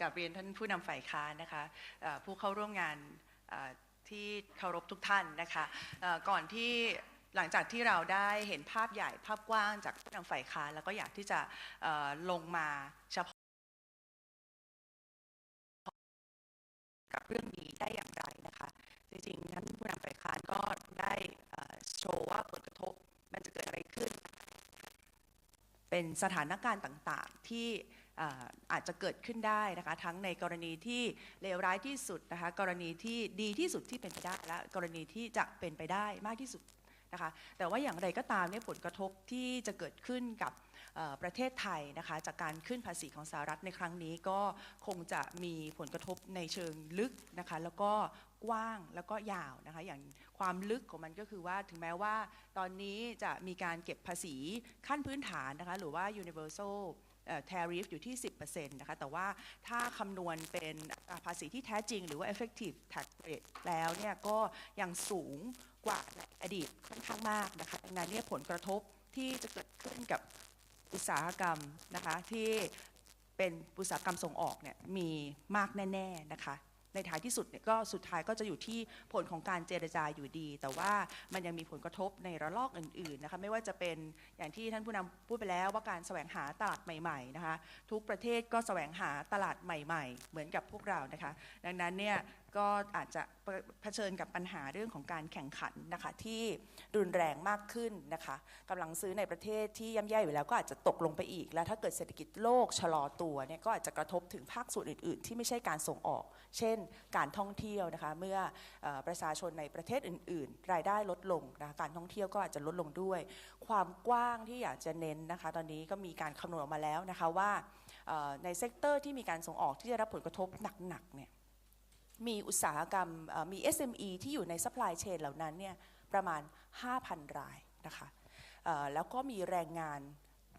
กับเรียนท่านผู้นำฝ่ายค้านนะคะผู้เข้าร่วมงานที่เคารพทุกท่านนะคะก่อนที่หลังจากที่เราได้เห็นภาพใหญ่ภาพกว้างจากผู้นำฝ่ายค้านแล้วก็อยากที่จะลงมาเฉพาะกับเรื่องนี้ได้อย่างไรนะคะจริงๆท่านผู้นำฝ่ายค้านก็ได้โชว์ว่าผลกระทบมันจะเกิดอะไรขึ้น เป็นสถานการณ์ต่างๆที่ อาจจะเกิดขึ้นได้นะคะทั้งในกรณีที่เลวร้ายที่สุดนะคะกรณีที่ดีที่สุดที่เป็นไปได้และกรณีที่จะเป็นไปได้มากที่สุดนะคะแต่ว่าอย่างไรก็ตามเนี่ยผลกระทบที่จะเกิดขึ้นกับประเทศไทยนะคะจากการขึ้นภาษีของสหรัฐในครั้งนี้ก็คงจะมีผลกระทบในเชิงลึกนะคะแล้วก็กว้างแล้วก็ยาวนะคะอย่างความลึกของมันก็คือว่าถึงแม้ว่าตอนนี้จะมีการเก็บภาษีขั้นพื้นฐานนะคะหรือว่า universal เอ่อ tariff อยู่ที่ 10%นะคะแต่ว่าถ้าคำนวณเป็นภาษีที่แท้จริง หรือว่า effective tax rate แล้วเนี่ยก็ยังสูงกว่าในอดีตค่อนข้างมากนะคะดังนั้นเนี่ยผลกระทบที่จะเกิดขึ้นกับอุตสาหกรรมนะคะที่เป็นอุตสาหกรรมส่งออกเนี่ยมีมากแน่ ๆ นะคะ ในท้ายที่สุดเนี่ยก็สุดท้ายก็จะอยู่ที่ผลของการเจรจาอยู่ดี แต่ว่ามันยังมีผลกระทบในระลอกอื่นๆนะคะไม่ว่าจะเป็นอย่างที่ท่านผู้นำพูดไปแล้วว่าการแสวงหาตลาดใหม่ๆนะคะทุกประเทศก็แสวงหาตลาดใหม่ ๆ เหมือนกับพวกเรานะคะ ดังนั้นเนี่ย ก็อาจจะเผชิญกับปัญหาเรื่องของการแข่งขันนะคะที่รุนแรงมากขึ้นนะคะกำลังซื้อในประเทศที่ย่ำแย่อยู่แล้วก็อาจจะตกลงไปอีก แล้วถ้าเกิดเศรษฐกิจโลกชะลอตัวเนี่ยก็อาจจะกระทบถึงภาคส่วนอื่น ๆ ที่ไม่ใช่การส่งออก เช่น การท่องเที่ยวนะคะเมื่ออประชาชนในประเทศอื่น ๆ รายได้ลดลงนะะการท่องเที่ยวก็อาจจะลดลงด้วย ความกว้างที่อยากจะเน้นนะคะ ตอนนี้ก็มีการคำนวณออกมาแล้วนะคะว่าในเซกเตอร์ที่มีการส่งออกที่ได้รับผลกระทบหนักๆเนี่ย มีอุตสาหกรรมเอ่อมี SME ที่อยู่ในซัพพลายเชนเหล่านั้นเนี่ยประมาณ 5,000 รายนะคะแล้วก็มีแรงงาน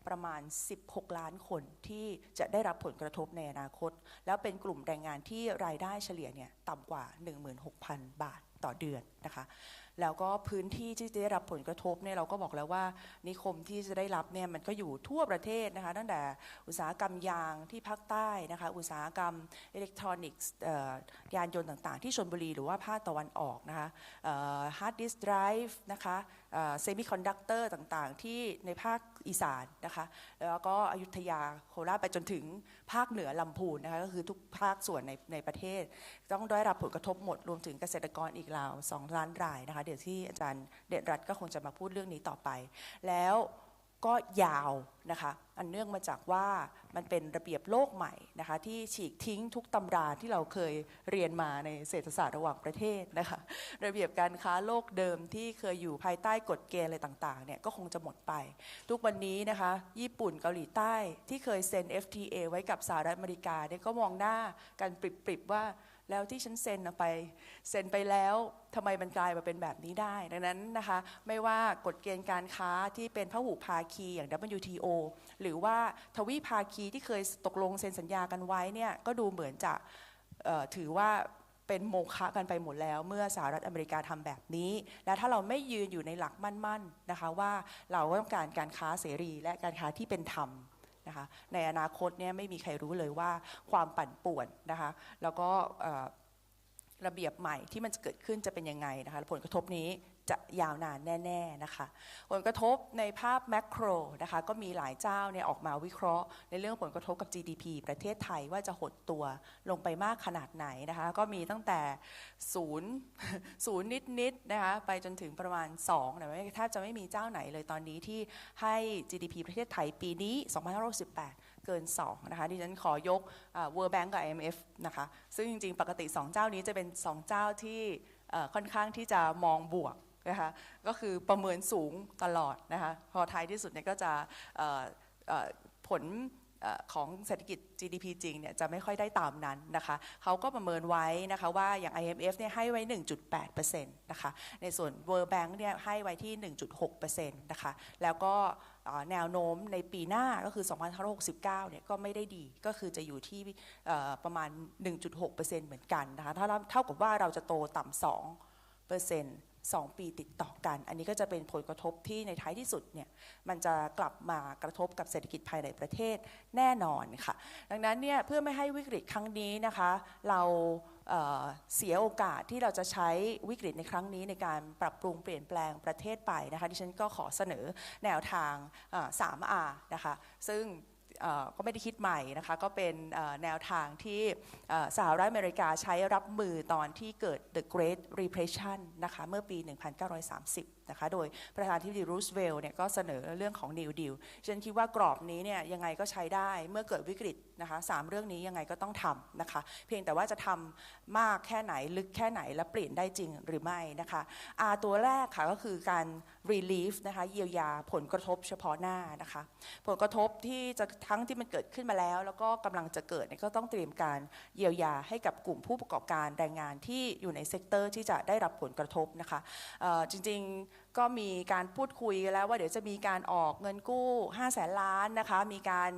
ประมาณ 16 ล้านคนที่จะได้รับผลกระทบในอนาคต แล้วเป็นกลุ่มแรงงานที่รายได้เฉลี่ยเนี่ยต่ำกว่า 16,000 บาทต่อเดือนนะคะแล้วก็พื้นที่ที่จะได้รับผลกระทบเนี่ยเราก็บอกแล้วว่านิคมที่จะได้รับเนี่ยมันก็อยู่ทั่วประเทศนะคะตั้งแต่อุตสาหกรรมยางที่ภาคใต้นะคะอุตสาหกรรมอิเล็กทรอนิกส์ยานยนต์ต่างๆ ที่ชลบุรีหรือว่าภาคตะวันออกนะคะฮาร์ดดิสก์ไดรฟ์นะคะเซมิคอนดักเตอร์ต่างๆ ที่ในภาคอีสานนะคะแล้วก็อยุธยาโคราชไปจนถึงภาคเหนือลำพูนนะคะก็คือทุกภาคส่วนในในประเทศ ต้องได้รับผลกระทบหมดรวมถึงเกษตรกรอีกราว 2 ล้านรายนะคะเดี๋ยวที่อาจารย์เดชรัตน์ก็คงจะมาพูดเรื่องนี้ต่อไป แล้วก็ยาวนะคะ อันเนื่องมาจากว่ามันเป็นระเบียบโลกใหม่นะคะ ที่ฉีกทิ้งทุกตำราที่เราเคยเรียนมาในเศรษฐศาสตร์ระหว่างประเทศนะคะ ระเบียบการค้าโลกเดิมที่เคยอยู่ภายใต้กฎเกณฑ์อะไรต่างๆเนี่ยก็คงจะหมดไป ทุกวันนี้นะคะ ญี่ปุ่นเกาหลีใต้ที่เคยเซ็น FTA ไว้กับสหรัฐอเมริกาเนี่ยก็มองหน้ากันปริบๆว่า แล้วที่ฉันเซ็นไปเซ็นไปแล้วทำไมมันกลายมาเป็นแบบนี้ได้ ดังนั้นนะคะไม่ว่ากฎเกณฑ์การค้าที่เป็นพหุภาคีอย่าง WTO หรือว่าทวีภาคีที่เคยตกลงเซ็นสัญญากันไว้เนี่ยก็ดูเหมือนจะถือว่าเป็นโมฆะกันไปหมดแล้ว เมื่อสหรัฐอเมริกาทำแบบนี้ และถ้าเราไม่ยืนอยู่ในหลักมั่นๆนะคะว่าเราต้องการการค้าเสรีและการค้าที่เป็นธรรม นะคะในอนาคตเนี่ยไม่มีใครรู้เลยว่าความปั่นป่วนนะคะแล้วก็ระเบียบใหม่ที่มันจะเกิดขึ้นจะเป็นยังไงนะคะผลกระทบนี้ จะยาวนานแน่ๆนะคะ ผลกระทบในภาพแมกโรนะคะก็มีหลายเจ้าเนี่ยออกมาวิเคราะห์ ในเรื่องผลกระทบกับ GDP ประเทศไทยว่าจะหดตัวลงไปมากขนาดไหนนะคะ ก็มีตั้งแต่ศูนย์ศูนย์นิดๆนะคะไปจนถึงประมาณ2แต่ไม่แทบจะไม่มีเจ้าไหนเลยตอนนี้ที่ให้ GDP ประเทศไทยปีนี้ 2568 เกิน 2 นะคะดิฉันขอยกอ่า World Bank กับ IMF นะคะซึ่งจริงๆ ปกติ 2 เจ้านี้จะเป็น 2 เจ้าที่ค่อนข้างที่จะมองบวก นะคะก็คือประเมินสูงตลอดนะคะพอท้ายที่สุดเนี่ยก็จะผลของเศรษฐกิจ GDP จริงเนี่ยจะไม่ค่อยได้ตามนั้นนะคะเขาก็ประเมินไว้นะคะว่าอย่าง IMF เนี่ยให้ไว้ 1.8%นะคะ ในส่วน World Bank เนี่ยให้ไว้ที่ 1.6%นะคะ แล้วก็แนวโน้มในปีหน้าก็คือ 2569 เนี่ยก็ไม่ได้ดี ก็คือจะอยู่ที่ประมาณ 1.6%เหมือนกันนะคะ ถ้าเราเท่ากับว่าเราจะโตต่ำ2เปอร์เซ็นต์ 2 ปีติดต่อกัน อันนี้ก็จะเป็นผลกระทบที่ในท้ายที่สุดเนี่ยมันจะกลับมากระทบกับเศรษฐกิจภายในประเทศแน่นอนค่ะ ดังนั้นเนี่ยเพื่อไม่ให้วิกฤตครั้งนี้นะคะ เราเเสียโอกาสที่เราจะใช้วิกฤตในครั้งนี้ในการปรับปรุงเปลี่ยนแปลงประเทศไปนะคะดิฉันก็ขอเสนอแนวทางเอ่อ 3R นะคะ ซึ่ง ก็ไม่ได้คิดใหม่นะคะก็เป็นแนวทางที่สหรัฐอเมริกาใช้รับมือตอนที่เกิด The Great Depression นะคะเมื่อปี 1930 นะคะโดยประธานที่ดีรูสเวลล์เนี่ยก็เสนอเรื่องของ New Deal ฉันคิดว่ากรอบนี้เนี่ยยังไงก็ใช้ได้เมื่อเกิดวิกฤตนะคะสามเรื่องนี้ยังไงก็ต้องทำนะคะ เพียงแต่ว่าจะทำมากแค่ไหนลึกแค่ไหนและเปลี่ยนได้จริงหรือไม่นะคะ R ตัวแรกค่ะก็คือการ relief นะคะเยียวยาผลกระทบเฉพาะหน้านะคะ ผลกระทบที่จะทั้งที่มันเกิดขึ้นมาแล้ว แล้วก็กำลังจะเกิดเนี่ยก็ต้องเตรียมการเยียวยาให้กับกลุ่มผู้ประกอบการแรงงานที่อยู่ในเซกเตอร์ที่จะได้รับผลกระทบนะคะจริงๆ ก็มีการพูดคุยแล้วว่าเดี๋ยวจะมีการออกเงินกู้ 5 แสนล้านนะคะ มีการ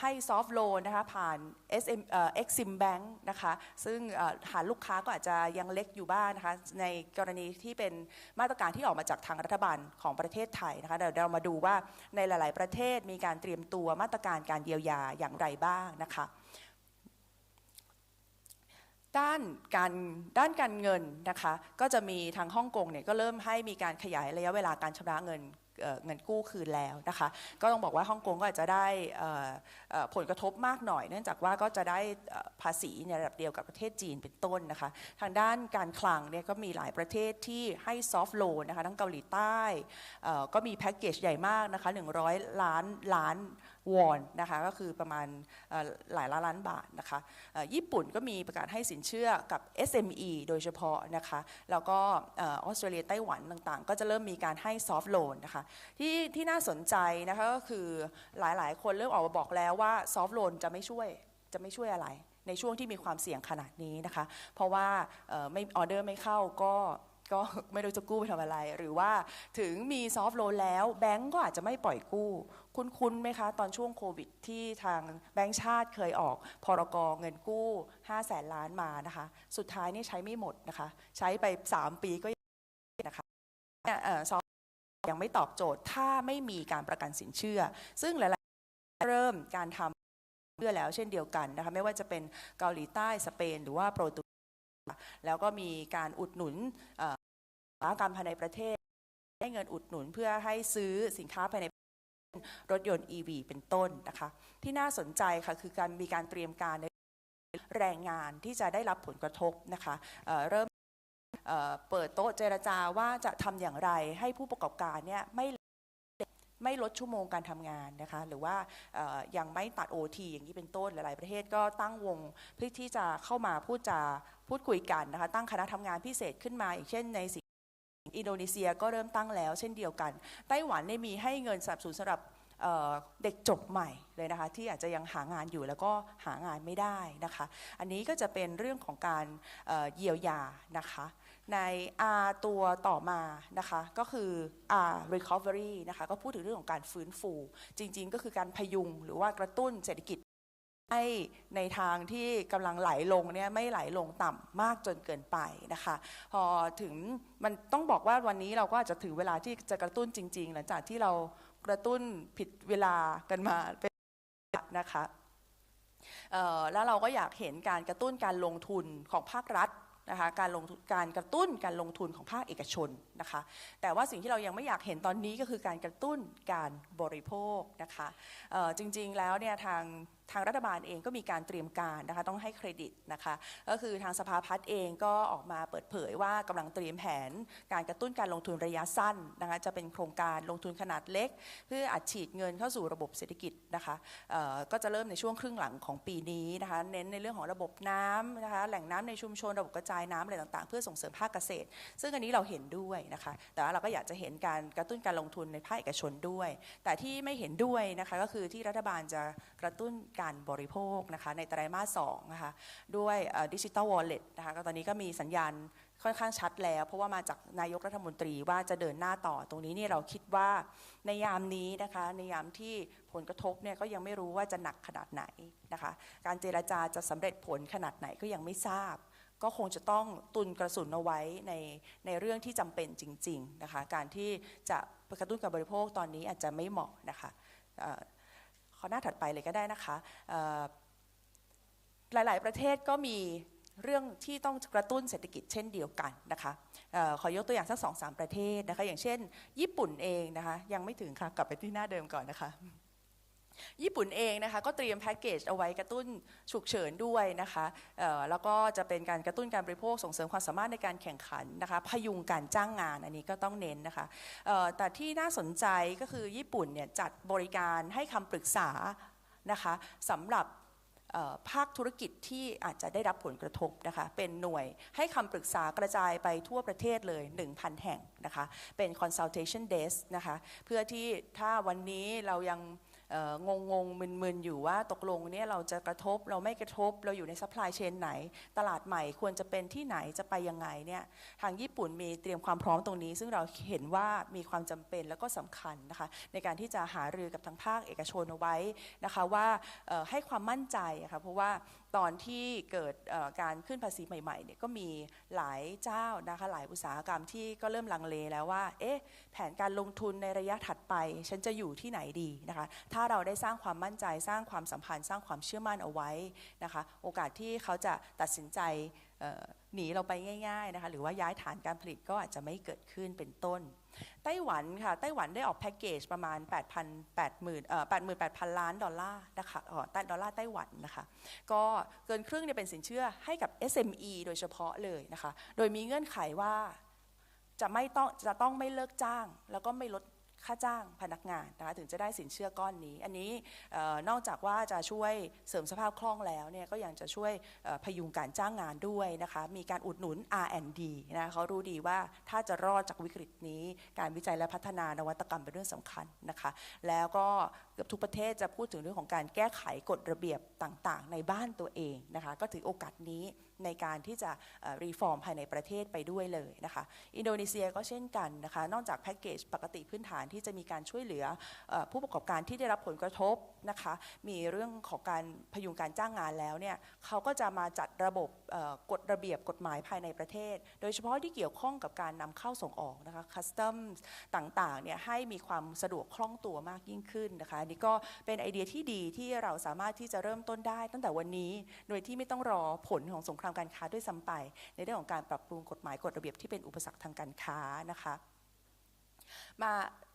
ให้ซอฟ t ์โลนนะคะผ่าน SM เอ่อ Exim Bank นะคะ ซึ่งฐานลูกค้าก็อาจจะยังเล็กอยู่บ้างนะคะ ในกรณีที่เป็นมาตรการที่ออกมาจากทางรัฐบาลของประเทศไทยนะคะ เดี๋ยวเรามาดูว่าในหลาย ๆ ประเทศมีการเตรียมตัวมาตรการการเยียวยาอย่างไรบ้างนะคะ ด้านการด้านการเงินนะคะ ก็จะมีทางฮ่องกงเนี่ยก็เริ่มให้มีการขยายระยะเวลาการชำระเงินเเงินกู้คืนแล้วนะคะ ก็ต้องบอกว่าฮ่องกงก็อาจจะได้ผลกระทบมากหน่อย เนื่องจากว่าก็จะได้ภาษีในระดับเดียวกับประเทศจีนเป็นต้นนะคะ ทางด้านการคลังเนี่ยก็มีหลายประเทศที่ให้ซอฟ t ์โลนนะคะทั้งเกาหลีใต้ก็มีแพ็กเกจใหญ่มากนะคะ100 ล้านล้าน วอนนะคะก็คือประมาณหลายล้านล้านบาทนะคะญี่ปุ่นก็มีประกาศให้สินเชื่อกับ SME โดยเฉพาะนะคะแล้วก็ออสเตรเลียไต้หวันต่างๆ ก็จะเริ่มมีการให้ซอฟ t ์โลนนะคะที่ที่น่าสนใจนะคะก็คือหลายๆ คนเริ่มออกมาบอกแล้วว่าซอฟ t ์โลนจะไม่ช่วยจะไม่ช่วยอะไร ในช่วงที่มีความเสี่ยงขนาดนี้นะคะ เพราะว่าไม่ออเดอร์ไม่เข้าก็ก็ไม่รู้จะกู้ไปทำอะไร หรือว่าถึงมีซอฟ t ์โลนแล้วแบงก์ก็อาจจะไม่ปล่อยกู้ คุ้นๆไหมคะ ตอนช่วงโควิดที่ทางแบงก์ชาติเคยออก พรกเงินกู้ 5 แสนล้านมานะคะ สุดท้ายนี่ใช้ไม่หมดนะคะ ใช้ไป 3 ปีก็ยังนะคะเนี่ยเอ่อซอฟยังไม่ตอบโจทย์ถ้าไม่มีการประกันสินเชื่อ ซึ่งหลายๆเริ่มการทำเชื่อแล้วเช่นเดียวกันนะคะ ไม่ว่าจะเป็นเกาหลีใต้สเปน หรือว่าโปรตุเกสแล้วก็มีการอุดหนุนเอ่ออุตสาหกรรมภายในประเทศ ให้เงินอุดหนุนเพื่อให้ซื้อสินค้าภายใน รถยนต์ EV เป็นต้นนะคะ ที่น่าสนใจค่ะคือการมีการเตรียมการในแรงงานที่จะได้รับผลกระทบนะคะเเริ่มเเปิดโต๊ะเจรจาว่าจะทำอย่างไรให้ผู้ประกอบการเนี่ยไม่ไม่ลดชั่วโมงการทำงานนะคะ หรือว่ายังไม่ตัด OT อย่างนี้เป็นต้นหลาย ๆ ประเทศก็ตั้งวงเพื่อที่จะเข้ามาพูดจาพูดคุยกันนะคะ ตั้งคณะทำงานพิเศษขึ้นมา อย่างเช่นในสิง อินโดนีเซียก็เริ่มตั้งแล้วเช่นเดียวกัน ไต้หวันเนี่ยมีให้เงินสนับสนุนสำหรับเด็กจบใหม่เลยนะคะที่อาจจะยังหางานอยู่แล้วก็หางานไม่ได้นะคะ อันนี้ก็จะเป็นเรื่องของการเอ่อเยียวยานะคะใน R ตัวต่อมานะคะก็คือ R recovery นะคะก็พูดถึงเรื่องของการฟื้นฟู จริงๆ ก็คือการพยุงหรือว่ากระตุ้นเศรษฐกิจ ให้ในทางที่กำลังไหลลงเนี่ยไม่ไหลลงต่ำมากจนเกินไปนะคะ พอถึงมันต้องบอกว่าวันนี้เราก็อาจจะถึงเวลาที่จะกระตุ้นจริง ๆ หลังจากที่เรากระตุ้นผิดเวลากันมาเป็นนะคะแล้วเราก็อยากเห็นการกระตุ้นการลงทุนของภาครัฐนะคะการลงการกระตุ้นการลงทุนของภาคเอกชนนะคะแต่ว่าสิ่งที่เรายังไม่อยากเห็นตอนนี้ก็คือการกระตุ้นการบริโภคนะคะจริงๆแล้วเนี่ยทางทางรัฐบาลเองก็มีการเตรียมการนะคะต้องให้เครดิตนะคะก็คือทางสภาพัฒน์เองก็ออกมาเปิดเผยว่ากำลังเตรียมแผน การกระตุ้นการลงทุนระยะสั้นนะคะจะเป็นโครงการลงทุนขนาดเล็ก เพื่ออัดฉีดเงินเข้าสู่ระบบเศรษฐกิจนะคะก็จะเริ่มในช่วงครึ่งหลังของปีนี้นะคะเน้นในเรื่องของระบบน้ำนะคะแหล่งน้ำในชุมชนระบบกระจายน้ำอะไรต่างๆ เพื่อส่งเสริมภาคเกษตร ซึ่งอันนี้เราเห็นด้วยนะคะแต่ว่าเราก็อยากจะเห็นการกระตุ้นการลงทุนในภาคเอกชนด้วย แต่ที่ไม่เห็นด้วยนะคะก็คือที่รัฐบาลจะกระตุ้นการบริโภคนะคะในไตรามาสสองนะคะด้วยดิจิ t a ลวอลเล็ตนะคะก็ตอนนี้ก็มีสัญญาณค่อนข้างชัดแล้ว เพราะว่ามาจากนายกรัฐมนตรีว่าจะเดินหน้าต่อตรงนี้นี่เราคิดว่าในยามนี้นะคะในยามที่ผลกระทบเนี่ยก็ยังไม่รู้ว่าจะหนักขนาดไหนนะคะการเจรจาจะสำเร็จผลขนาดไหนก็ยังไม่ทราบ ก็คงจะต้องตุนกระสุนเอาไว้ในในเรื่องที่จำเป็นจริงๆนะคะการที่จะกระตุ้นการบริโภคตอนนี้อาจจะไม่เหมาะนะคะ อ่อขอหน้าถัดไปเลยก็ได้นะคะหลาย ๆ ประเทศก็มีเรื่องที่ต้องกระตุ้นเศรษฐกิจเช่นเดียวกันนะคะออขอยกตัวอย่างสักสองสามประเทศนะคะ อย่างเช่น ญี่ปุ่นเองนะคะ ยังไม่ถึงค่ะ กลับไปที่หน้าเดิมก่อนนะคะ ญี่ปุ่นเองนะคะก็เตรียมแพ็กเกจเอาไว้กระตุ้นฉุกเฉินด้วยนะคะแล้วก็จะเป็นการกระตุ้นการบริโภคส่งเสริมความสามารถในการแข่งขันนะคะพยุงการจ้างงานอันนี้ก็ต้องเน้นนะคะแต่ที่น่าสนใจก็คือญี่ปุ่นเนี่ยจัดบริการให้คำปรึกษานะคะสำหรับภาคธุรกิจที่อาจจะได้รับผลกระทบนะคะเป็นหน่วยให้คำปรึกษากระจายไปทั่วประเทศเลย 1,000 แห่งนะคะเป็น consultation desk นะคะเพื่อที่ถ้าวันนี้เรายัง เอ่องงงๆมึนๆอยู่ว่าตกลงเนี่ยเราจะกระทบเราไม่กระทบเราอยู่ในซัพพลายเชนไหน ตลาดใหม่ควรจะเป็นที่ไหนจะไปยังไงเนี่ยทางญี่ปุ่นมีเตรียมความพร้อมตรงนี้ ซึ่งเราเห็นว่ามีความจำเป็นแล้วก็สำคัญนะคะในการที่จะหารือกับทางภาคเอกชนเอาไว้นะคะว่าให้ความมั่นใจะค่ะเพราะว่าตอนที่เกิดการขึ้นภาษีใหม่ๆเนี่ยก็มีหลายเจ้านะคะหลายอุตสาหกรรมที่ก็เริ่มลังเลแล้วว่าเอ๊ะแผนการลงทุนในระยะถัดไป ฉันจะอยู่ที่ไหนดีนะคะถ้าเราได้สร้างความมั่นใจสร้างความสัมพันธ์ สร้างความเชื่อมั่นเอาไว้นะคะ โอกาสที่เขาจะตัดสินใจหนีเราไปง่ายๆนะคะหรือว่าย้ายฐานการผลิตก็อาจจะไม่เกิดขึ้นเป็นต้น ไต้หวันค่ะไต้หวันได้ออกแพ็กเกจประมาณ8,000 80,000เอ่อ88,000 ล้านดอลลาร์นะคะอ่อดอลลาร์ไต้หวันนะคะก็เกินครึ่งเนี่ยเป็นสินเชื่อให้กับ SME โดยเฉพาะเลยนะคะ โดยมีเงื่อนไขว่าจะไม่ต้องจะต้องไม่เลิกจ้าง แล้วก็ไม่ลด ค่าจ้างพนักงานนะคะถึงจะได้สินเชื่อก้อนนี้ อันนี้นอกจากว่าจะช่วยเสริมสภาพคล่องแล้วเนี่ยก็ยังจะช่วยพยุงการจ้างงานด้วยนะคะมีการอุดหนุน R&D นะเขารู้ดีว่าถ้าจะรอดจากวิกฤตนี้ การวิจัยและพัฒนานวัตกรรมเป็นเรื่องสำคัญนะคะแล้วก็เกือบทุกประเทศจะพูดถึงเรื่องของการแก้ไขกฎระเบียบต่างๆ ในบ้านตัวเองนะคะก็ถือโอกาสนี้ ในการที่จะรีฟอร์มภายในประเทศไปด้วยเลยนะคะอินโดนีเซียก็เช่นกันนะคะนอกจากแพ็กเกจปกติพื้นฐานที่จะมีการช่วยเหลืออผู้ประกอบการที่ได้รับผลกระทบนะคะมีเรื่องของการพยุงการจ้างงานแล้วเนี่ยเขาก็จะมาจัดระบบกฎระเบียบกฎหมายภายในประเทศ โดยเฉพาะที่เกี่ยวข้องกับการนำเข้าส่งออกนะคะคัสตอมต่างๆเนี่ยให้มีความสะดวกคล่องตัวมากยิ่งขึ้นนะคะนี่ก็เป็นไอเดียที่ดีที่เราสามารถที่จะเริ่มต้นได้ตั้งแต่วันนี้ โดยที่ไม่ต้องรอผลของสงครามการค้าด้วยซ้ำไป ในเรื่องของการปรับปรุงกฎหมายกฎระเบียบที่เป็นอุปสรรคทางการค้านะคะมา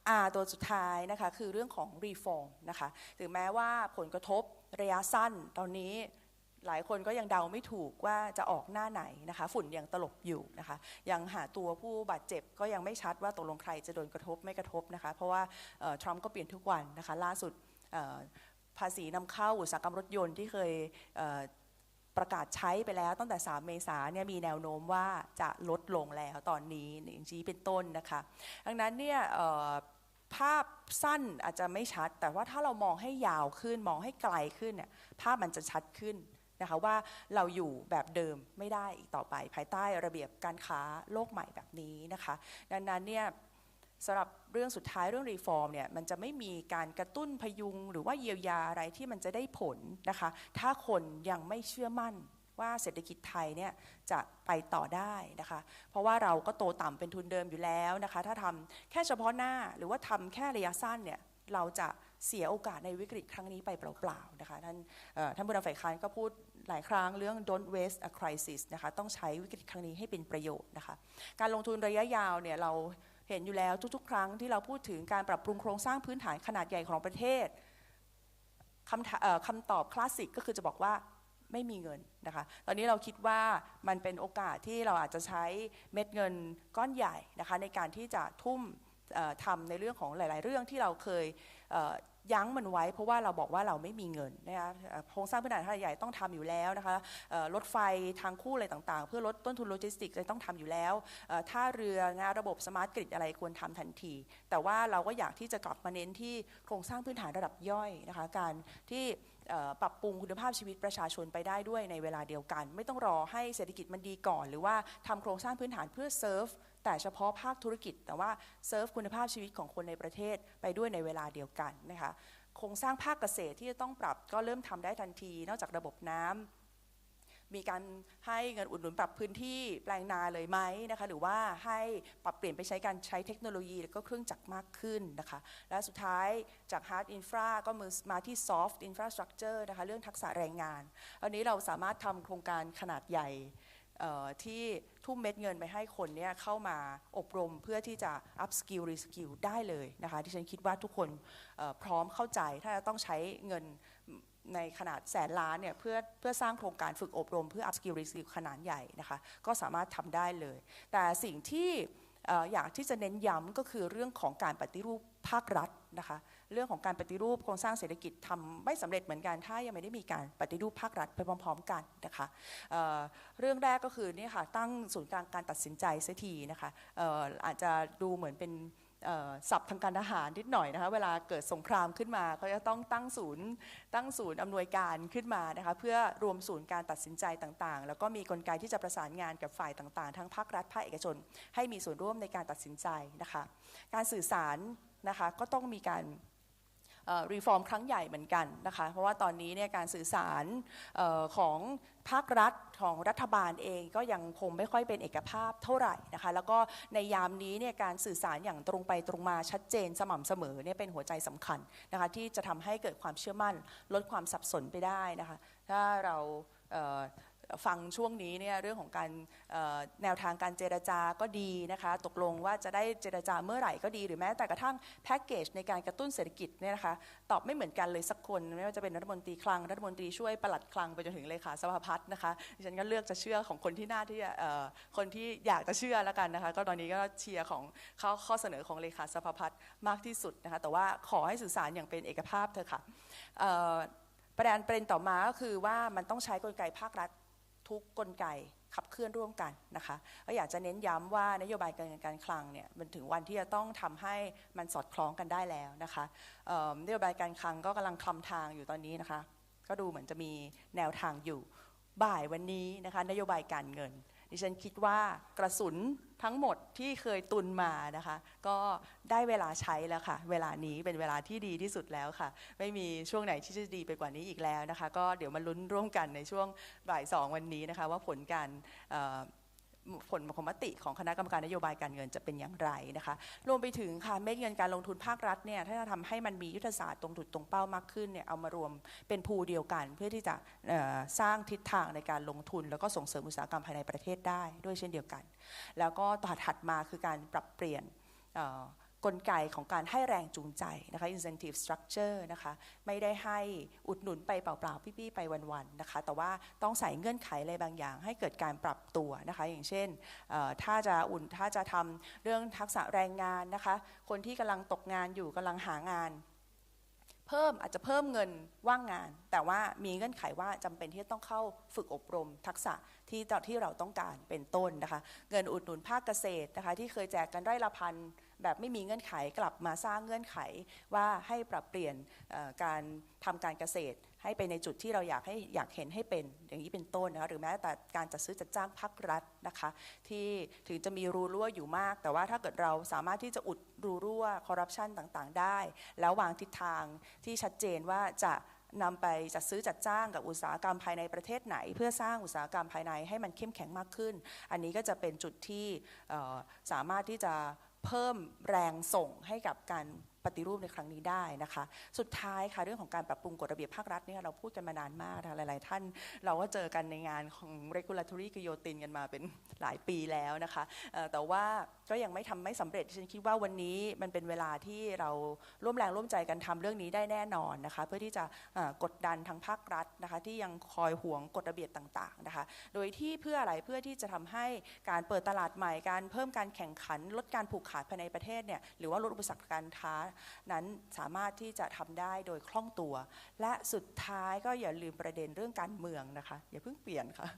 อาตัวสุดท้ายนะคะคือเรื่องของรีฟอร์มนะคะถึงแม้ว่าผลกระทบระยะสั้นตอนนี้หลายคนก็ยังเดาไม่ถูกว่าจะออกหน้าไหนนะคะ ฝุ่นยังตลบอยู่นะคะ ยังหาตัวผู้บาดเจ็บก็ยังไม่ชัดว่าตกลงใครจะโดนกระทบไม่กระทบนะคะ เพราะว่าทรัมป์ก็เปลี่ยนทุกวันนะคะ ล่าสุดภาษีนำเข้าอุตสาหกรรมรถยนต์ที่เคย ประกาศใช้ไปแล้วตั้งแต่ 3 เมษาเนี่ยมีแนวโน้มว่าจะลดลงแล้วตอนนี้อย่างชี้เป็นต้นนะคะ ดังนั้นเนี่ยภาพสั้นอาจจะไม่ชัด แต่ว่าถ้าเรามองให้ยาวขึ้นมองให้ไกลขึ้นเนี่ยภาพมันจะชัดขึ้นนะคะว่าเราอยู่แบบเดิมไม่ได้อีกต่อไป ภายใต้ระเบียบการค้าโลกใหม่แบบนี้นะคะ ดังนั้นเนี่ย สำหรับเรื่องสุดท้ายเรื่องรีฟอร์มเนี่ยมันจะไม่มีการกระตุ้นพยุง หรือว่าเยียวยาอะไรที่มันจะได้ผลนะคะ ถ้าคนยังไม่เชื่อมั่นว่าเศรษฐกิจไทยเนี่ยจะไปต่อได้นะคะ เพราะว่าเราก็โตต่ำเป็นทุนเดิมอยู่แล้วนะคะ ถ้าทำแค่เฉพาะหน้าหรือว่าทำแค่ระยะสั้นเนี่ยเราจะเสียโอกาสในวิกฤตครั้งนี้ไปเปล่าๆนะคะท่านท่านผู้นำฝ่ายค้านก็พูดหลายครั้งเรื่อง don't waste a crisis นะคะต้องใช้วิกฤตครั้งนี้ให้เป็นประโยชน์นะคะ การลงทุนระยะยาวเนี่ยเรา เห็นอยู่แล้วทุกๆ ครั้งที่เราพูดถึงการปรับปรุงโครงสร้างพื้นฐานขนาดใหญ่ของประเทศคำคำตอบคลาสสิกก็คือจะบอกว่าไม่มีเงินนะคะ ตอนนี้เราคิดว่ามันเป็นโอกาสที่เราอาจจะใช้เม็ดเงินก้อนใหญ่นะคะในการที่จะทุ่มทำในเรื่องของหลาย ๆ เรื่องที่เราเคย ยั้งมันไว้ เพราะว่าเราบอกว่าเราไม่มีเงินนะคะโครงสร้างพื้นฐานขนาดใหญ่ต้องทำอยู่แล้วนะคะรถไฟทางคู่อะไรต่างๆ เพื่อลดต้นทุนโลจิสติกส์เลยต้องทำอยู่แล้วท่าเรืองานระบบสมาร์ทกริดอะไรควรทำทันที แต่ว่าเราก็อยากที่จะกลับมาเน้นที่โครงสร้างพื้นฐานระดับย่อยนะคะการที่ ปรับปรุงคุณภาพชีวิตประชาชนไปได้ด้วยในเวลาเดียวกัน ไม่ต้องรอให้เศรษฐกิจมันดีก่อน หรือว่าทำโครงสร้างพื้นฐานเพื่อเซิร์ฟแต่เฉพาะภาคธุรกิจ แต่ว่าเซิร์ฟคุณภาพชีวิตของคนในประเทศไปด้วยในเวลาเดียวกันนะคะโครงสร้างภาคเกษตรที่จะต้องปรับก็เริ่มทำได้ทันที นอกจากระบบน้ำ มีการให้เงินอุดหนุนปรับพื้นที่แปลงนาเลยไหมนะคะหรือว่าให้ปรับเปลี่ยนไปใช้การใช้เทคโนโลยีแล้วก็เครื่องจักรมากขึ้นนะคะและสุดท้ายจาก hard infra ก็มือมาที่ soft infrastructure นะคะเรื่องทักษะแรงงาน อันนี้เราสามารถทำโครงการขนาดใหญ่ที่ทุ่มเม็ดเงินไปให้คนเนี่ยเข้ามาอบรมเพื่อที่จะ up skill re skill ได้เลยนะคะที่ฉันคิดว่าทุกคนพร้อมเข้าใจถ้าจะต้องใช้เงิน ในขนาดแสนล้านเนี่ยเพื่อเพื่อสร้างโครงการฝึกอบรม เพื่อ up skill re skill ขนาดใหญ่นะคะก็สามารถทำได้เลย แต่สิ่งที่ออยากที่จะเน้นย้ำก็คือเรื่องของการปฏิรูปภาครัฐนะคะเรื่องของการปฏิรูปโครงสร้างเศรษฐกิจทำไม่สำเร็จเหมือนกัน ถ้ายังไม่ได้มีการปฏิรูปภาครัฐไปพร้อม ๆ กันนะคะเเรื่องแรกก็คือนี่ค่ะตั้งศูนย์กลางการตัดสินใจเสียทีนะคะอออาจจะดูเหมือนเป็น ศัพท์ทางการทหารนิดหน่อยนะคะเวลาเกิดสงครามขึ้นมาเขาจะต้องตั้งศูนย์ ตั้งศูนย์อำนวยการขึ้นมานะคะเพื่อรวมศูนย์การตัดสินใจต่างๆ แล้วก็มีกลไกที่จะประสานงานกับฝ่ายต่างๆ ทั้งภาครัฐภาคเอกชน ให้มีส่วนร่วมในการตัดสินใจนะคะการสื่อสารนะคะก็ต้องมีการ รีฟอร์มครั้งใหญ่เหมือนกันนะคะ เพราะว่าตอนนี้เนี่ยการสื่อสารออของภาครัฐของรัฐบาลเองก็ยังคงไม่ค่อยเป็นเอกภาพเท่าไหร่นะคะ แล้วก็ในยามนี้เนี่ยการสื่อสารอย่างตรงไปตรงมาชัดเจนสม่ำเสมอเนี่ยเป็นหัวใจสำคัญนะคะที่จะทำให้เกิดความเชื่อมั่นลดความสับสนไปได้นะคะ ถ้าเรา ฟังช่วงนี้เนี่ยเรื่องของการแนวทางการเจรจาก็ดีนะคะตกลงว่าจะได้เจรจาเมื่อไหร่ก็ดีหรือแม้แต่กระทั่งแพ็กเกจในการกระตุ้นเศรษฐกิจเนี่ยนะคะตอบไม่เหมือนกันเลยสักคนไม่ว่าจะเป็นรัฐมนตรีคลังรัฐมนตรีช่วยปลัดคลังไปจนถึงเลขาสภาพัฒน์นะคะดิฉันก็เลือกจะเชื่อของคนที่น่าที่จะคนที่อยากจะเชื่อแล้วกันนะคะก็ตอนนี้ก็เชียร์ของข้อข้อเสนอของเลขาสภาพัฒน์มากที่สุดนะคะแต่ว่าขอให้สื่อสารอย่างเป็นเอกภาพเถอะค่ะเอ่อประเด็นประเด็นต่อมาก็คือว่ามันต้องใช้กลไกภาครัฐ ทุกกลไกขับเคลื่อนร่วมกันนะคะก็อยากจะเน้นย้ำว่านโยบายการเงินการคลังเนี่ยมันถึงวันที่จะต้องทำให้มันสอดคล้องกันได้แล้วนะคะนโยบายการคลังก็กำลังคลำทางอยู่ตอนนี้นะคะ ก็ดูเหมือนจะมีแนวทางอยู่บ่ายวันนี้นะคะนโยบายการเงิน ดิฉันคิดว่ากระสุน ทั้งหมดที่เคยตุนมานะคะ ก็ได้เวลาใช้แล้วค่ะ เวลานี้เป็นเวลาที่ดีที่สุดแล้วค่ะ ไม่มีช่วงไหนที่จะดีไปกว่านี้อีกแล้วนะคะ ก็เดี๋ยวมาลุ้นร่วมกันในช่วงบ่ายสองวันนี้นะคะ ว่าผลการ ผลของมติของคณะกรรมการนโยบายการเงินจะเป็นอย่างไรนะคะ รวมไปถึงค่ะเม็ดเงินการลงทุนภาครัฐเนี่ยถ้าจะทำให้มันมียุทธศาสตร์ตรงจุดตรงเป้ามากขึ้นเนี่ยเอามารวมเป็นภูเดียวกัน เพื่อที่จะสร้างทิศทางในการลงทุน แล้วก็ส่งเสริมอุตสาหกรรมภายในประเทศได้ด้วยเช่นเดียวกัน แล้วก็ต่อถัดมาคือการปรับเปลี่ยน กลไกของการให้แรงจูงใจนะคะ incentive structure นะคะไม่ได้ให้อุดหนุนไปเปล่าๆปี้ๆไปวันๆนะคะแต่ว่าต้องใส่เงื่อนไขอะไรบางอย่าง ให้เกิดการปรับตัวนะคะ อย่างเช่นถ้าจะอุ่นถ้าจะทำเรื่องทักษะแรงงานนะคะ คนที่กำลังตกงานอยู่กำลังหางาน เพิ่มอาจจะเพิ่มเงินว่างงาน แต่ว่ามีเงื่อนไขว่าจำเป็นที่จะต้องเข้าฝึกอบรม ทักษะที่ที่เราต้องการเป็นต้นนะคะ เงินอุดหนุนภาคเกษตรนะคะ ที่เคยแจกกันไร่ละพัน แบบไม่มีเงื่อนไขกลับมาสร้างเงื่อนไขว่าให้ปรับเปลี่ยนการทำการเกษตร ให้ไปในจุดที่เราอยากให้อยากเห็นให้เป็นอย่างนี้เป็นต้นนะคะหรือแม้แต่การจัดซื้อจัดจ้างภาครัฐนะคะ ที่ถึงจะมีรูรั่วอยู่มาก แต่ว่าถ้าเกิดเราสามารถที่จะอุดรูรั่วคอร์รัปชันต่างๆ ได้ แล้ววางทิศทางที่ชัดเจนว่าจะนำไปจัดซื้อจัดจ้างกับอุตสาหกรรมภายในประเทศไหน เพื่อสร้างอุตสาหกรรมภายในให้มันเข้มแข็งมากขึ้น อันนี้ก็จะเป็นจุดที่สามารถที่จะ เพิ่มแรงส่งให้กับการ ฏิรูปในครั้งนี้ได้นะคะ สุดท้ายค่ะเรื่องของการปรับปรุงกฎระเบียบภาครัฐเนี่ยเราพูดกันมานานมากนะหลายๆ ท่าน เราก็เจอกันในงานของ regulatory กิโยตินกันมาเป็นหลายปีแล้วนะคะแต่ว่าก็ยังไม่ทำไม่สำเร็จฉันคิดว่าวันนี้มันเป็นเวลาที่เราร่วมแรงร่วมใจกันทำเรื่องนี้ได้แน่นอนนะคะเพื่อที่จะกดดันทางภาครัฐนะคะที่ยังคอยห่วงกฎระเบียบต่างๆนะคะโดยที่เพื่ออะไรเพื่อที่จะทำให้การเปิดตลาดใหม่การเพิ่มการแข่งขันลดการผูกขาดภายในประเทศเนี่ยหรือว่าลดอุปสรรคการค้านั้นสามารถที่จะทำได้โดยคล่องตัว และสุดท้ายก็อย่าลืมประเด็นเรื่องการเมืองนะคะ อย่าเพิ่งเปลี่ยนค่ะ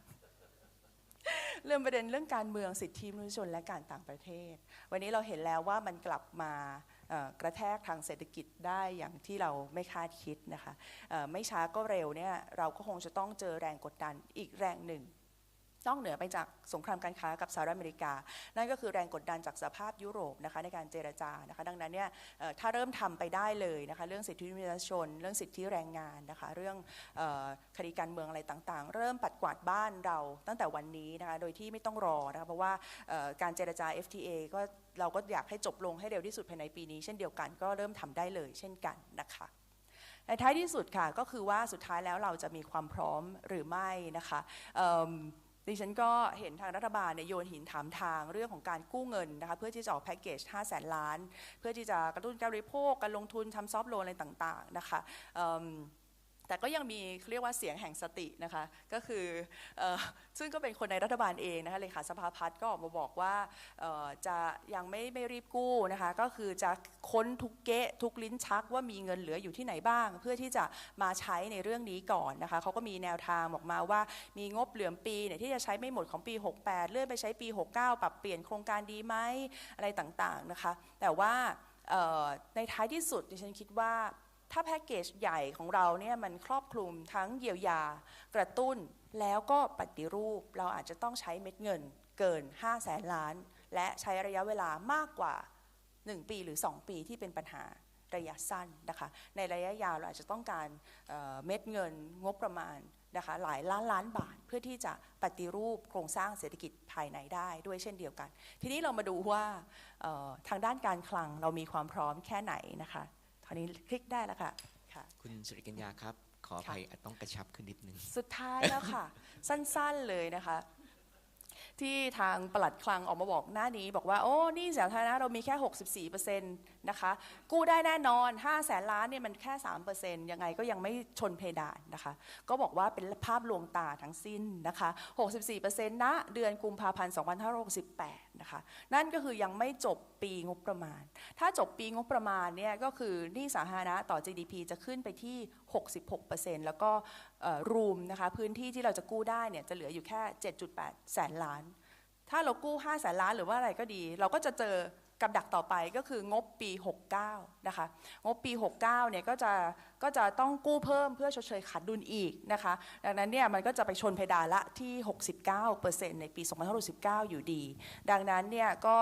เรื่องประเด็นเรื่องการเมืองสิทธิมนุษยชนและการต่างประเทศ วันนี้เราเห็นแล้วว่ามันกลับมากระแทกทางเศรษฐกิจได้อย่างที่เราไม่คาดคิดนะคะไม่ช้าก็เร็วเนี่ยเราก็คงจะต้องเจอแรงกดดันอีกแรงหนึ่ง นอกเหนือไปจากสงครามการค้ากับสหรัฐอเมริกา นั่นก็คือแรงกดดันจากสภาพยุโรปนะคะในการเจรจานะคะ ดังนั้นเนี่ยถ้าเริ่มทำไปได้เลยนะคะเรื่องสิทธิมนุษยชน เรื่องสิทธิแรงงานนะคะ เรื่องคดีการเมืองอะไรต่างๆ เริ่มปัดกวาดบ้านเราตั้งแต่วันนี้นะคะ โดยที่ไม่ต้องรอนะคะ เพราะว่าการเจรจา FTA ก็เราก็อยากให้จบลงให้เร็วที่สุดภายในปีนี้ เช่นเดียวกันก็เริ่มทำได้เลย เช่นกันนะคะในท้ายที่สุดค่ะก็คือว่าสุดท้ายแล้วเราจะมีความพร้อมหรือไม่นะคะ ดิฉันก็เห็นทางรัฐบาลเนี่ยโยนหินถามทางเรื่องของการกู้เงินนะคะเพื่อที่จะออกแพ็กเกจ5แสนล้าน เพื่อที่จะกระตุ้นการบริโภคการลงทุนทำซอฟต์โลนอะไรต่างๆนะคะ แต่ก็ยังมีเรียกว่าเสียงแห่งสตินะคะก็คืออซึ่งก็เป็นคนในรัฐบาลเองนะคะเลขาสภาพัฒน์ก็ออกมาบอกว่าเอ่อจะยังไม่ไม่รีบกู้นะคะก็คือจะค้นทุกเกะทุกลิ้นชักว่ามีเงินเหลืออยู่ที่ไหนบ้าง เพื่อที่จะมาใช้ในเรื่องนี้ก่อนนะคะเขาก็มีแนวทางออกมาว่ามีงบเหลือปีเนี่ยที่จะใช้ไม่หมดของปี 68 เลื่อนไปใช้ปี 69 ปรับเปลี่ยนโครงการดีไหมอะไรต่างๆนะคะแต่ว่าในท้ายที่สุดดิฉันคิดว่า ถ้าแพ็กเกจใหญ่ของเราเนี่ยมันครอบคลุมทั้งเยียวยา กระตุ้นแล้วก็ปฏิรูป เราอาจจะต้องใช้เม็ดเงินเกิน 5 แสนล้าน และใช้ระยะเวลามากกว่า 1 ปีหรือ 2 ปีที่เป็นปัญหาระยะสั้นนะคะ ในระยะยาวเราอาจจะต้องการเเม็ดเงินงบประมาณนะคะหลายล้านล้านบาทเพื่อที่จะปฏิรูปโครงสร้างเศรษฐกิจภายในได้ด้วยเช่นเดียวกัน ทีนี้เรามาดูว่าทางด้านการคลังเรามีความพร้อมแค่ไหนนะคะ ราวนี้คลิกได้แล้วค่ะค่ะ คุณสุริกัญญาครับ ขออภัยอาจต้องกระชับขึ้นนิดนึง สุดท้ายแล้วค่ะ สั้นๆเลยนะคะ ที่ทางปลัดคลังออกมาบอกหน้านี้ บอกว่า โอ้หนี่สาธารณะเรามีแค่ 64%นะคะ กู้ได้แน่นอน 5 แสนล้านเนี่ยมันแค่ 3%ยังไงก็ยังไม่ชนเพดานนะคะ ก็บอกว่าเป็นภาพลวงตาทั้งสิ้นนะคะ 64%ณเดือนกุมภาพันธ์2568 นะคะ นั่นก็คือยังไม่จบปีงบประมาณ ถ้าจบปีงบประมาณเนี่ยก็คือหนี้สาธารณะต่อ GDP จะขึ้นไปที่ 66%แล้วก็ รูมนะคะพื้นที่ที่เราจะกู้ได้เนี่ยจะเหลืออยู่แค่ 7.8 แสนล้าน ถ้าเรากู้ 5 แสนล้านหรือว่าอะไรก็ดี เราก็จะเจอกับดักต่อไปก็คืองบปี 69 นะคะ งบปี 69 เนี่ยก็จะก็จะต้องกู้เพิ่มเพื่อชดเชยขาดดุลอีกนะคะ ดังนั้นเนี่ยมันก็จะไปชนเพดานละที่ 69%ในปี 2569 อยู่ดี ดังนั้นเนี่ยก็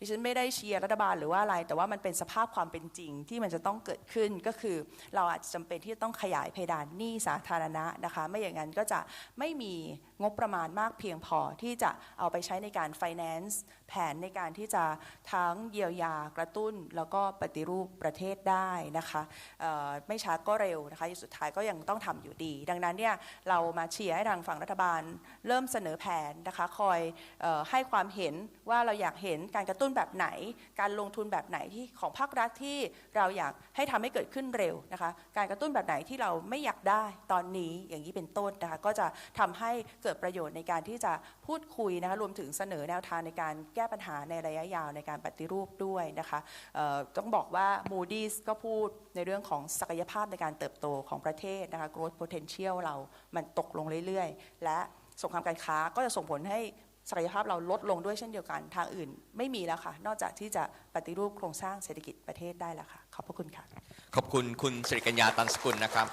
ดิฉันไม่ได้เชียร์รัฐบาลหรือว่าอะไร แต่ว่ามันเป็นสภาพความเป็นจริงที่มันจะต้องเกิดขึ้นก็คือ เราอาจจะจำเป็นที่จะต้องขยายเพดานหนี้สาธารณะนะคะ ไม่อย่างนั้นก็จะไม่มีงบประมาณมากเพียงพอที่จะเอาไปใช้ในการ finance แผนในการที่จะทั้งเยียวยากระตุ้น แล้วก็ปฏิรูปประเทศได้นะคะไม่ช้าก็เร็วนะคะสุดท้ายก็ยังต้องทำอยู่ดี ดังนั้นเนี่ยเรามาเชียร์ให้ทางฝั่งรัฐบาล เริ่มเสนอแผนนะคะคอยออให้ความเห็นว่าเราอยากเห็นการกระตุ้นแบบไหน การลงทุนแบบไหนที่ของภาครัฐที่เราอยากให้ทำให้เกิดขึ้นเร็วนะคะการกระตุ้นแบบไหนที่เราไม่อยากได้ตอนนี้อย่างนี้เป็นต้นนะคะก็จะทำให้เกิดประโยชน์ในการที่จะพูดคุยนะคะรวมถึงเสนอแนวทางในการแก้ปัญหาในระยะยาวในการปฏิรูปด้วยนะคะต้องบอกว่า Moody's ก็พูดในเรื่องของศักยภาพในการเติบโตของประเทศนะคะ growth potential เรามันตกลงเรื่อยๆ และสงครามการค้าก็จะส่งผลให้ศักยภาพเราลดลงด้วยเช่นเดียวกันทางอื่นไม่มีแล้วค่ะ นอกจากที่จะปฏิรูปโครงสร้างเศรษฐกิจประเทศได้แล้วค่ะ ขอบพระคุณค่ะ ขอบคุณคุณสุริกัญญาตันสกุลนะครับ